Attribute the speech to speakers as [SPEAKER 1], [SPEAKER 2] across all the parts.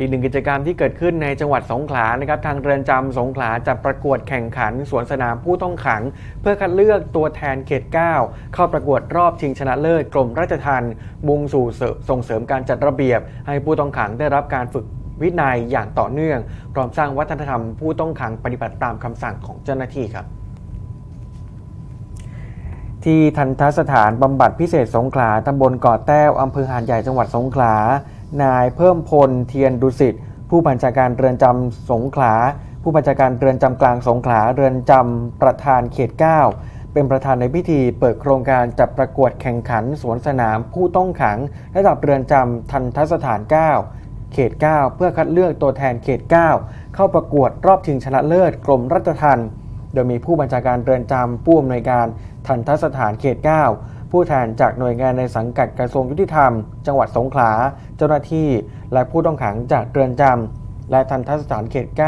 [SPEAKER 1] อีกหนึ่งกิจกรรมที่เกิดขึ้นในจังหวัดสงขลานะครับ ทางเรือนจำสงขลาจะประกวดแข่งขันสวนสนามผู้ต้องขัง เพื่อคัดเลือกตัวแทนเขต 9 เข้าประกวดรอบชิงชนะเลิศกรมราชทัณฑ์มุ่งสู่ส่งเสริมการจัดระเบียบ ให้ผู้ต้องขังได้รับการฝึกวินัยอย่างต่อเนื่อง พร้อมสร้างวัฒนธรรมผู้ต้องขังปฏิบัติตามคำสั่งของเจ้าหน้าที่ครับที่ทันทสถานบำบัดพิเศษสงขลาตำบลเกาะแต้วอำเภอหาดใหญ่จังหวัดสงขลา นายเพิ่มพลเทียนดุสิตผู้บัญชาการเรือนจำสงขลา ผู้บัญชาการเรือนจำกลางสงขลาเรือนจำประธานเขต 9 เป็นประธานในพิธีเปิดโครงการจัดประกวดแข่งขันสวนสนามผู้ต้องขังระดับเรือนจำทันทสถาน 9 เขต 9 เพื่อคัดเลือกตัวแทนเขต 9 เข้าประกวดรอบชิงชนะเลิศกรมราชทัณฑ์โดยมีผู้บัญชาการเรือนจำผู้อำนวยการทันทสถานเขต 9 ผู้แทนจากหน่วยงานในสังกัดกระทรวงยุติธรรม จังหวัดสงขลา เจ้าหน้าที่ และผู้ต้องขังจากเรือนจำและทันทสถานเขต 9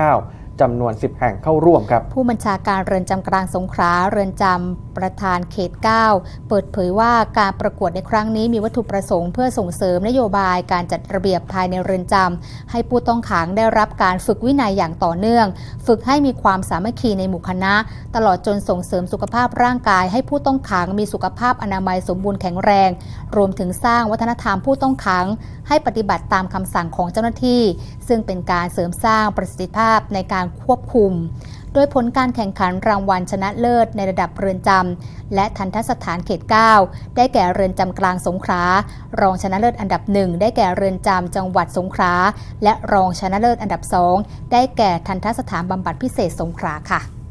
[SPEAKER 1] จำนวน 10 แห่งเข้าร่วมครับ
[SPEAKER 2] ผู้บัญชาการเรือนจำกลางสงขลาเรือนจำประธานเขต 9 เปิดเผยว่าการประกวดในครั้งนี้มีวัตถุประสงค์เพื่อส่งเสริมนโยบายการจัดระเบียบภายในเรือนจำให้ผู้ต้องขังได้รับการฝึกวินัยอย่างต่อเนื่อง ฝึกให้มีความสามัคคีในหมู่คณะ ตลอดจนส่งเสริมสุขภาพร่างกาย ให้ผู้ต้องขังมีสุขภาพอนามัยสมบูรณ์แข็งแรง รวมถึงสร้างวัฒนธรรมผู้ต้องขัง ให้ปฏิบัติตามคำสั่งของเจ้าหน้าที่ ซึ่งเป็นการเสริมสร้างประสิทธิภาพในการการควบคุม โดยผลการแข่งขันรางวัลชนะเลิศในระดับเรือนจำและทันทสถานเขต 9 ได้แก่เรือนจำกลางสงขลารองชนะเลิศอันดับหนึ่งได้แก่เรือนจำจังหวัดสงขลาและรองชนะเลิศอันดับสองได้แก่ทันทสถานบำบัดพิเศษสงขลาค่ะ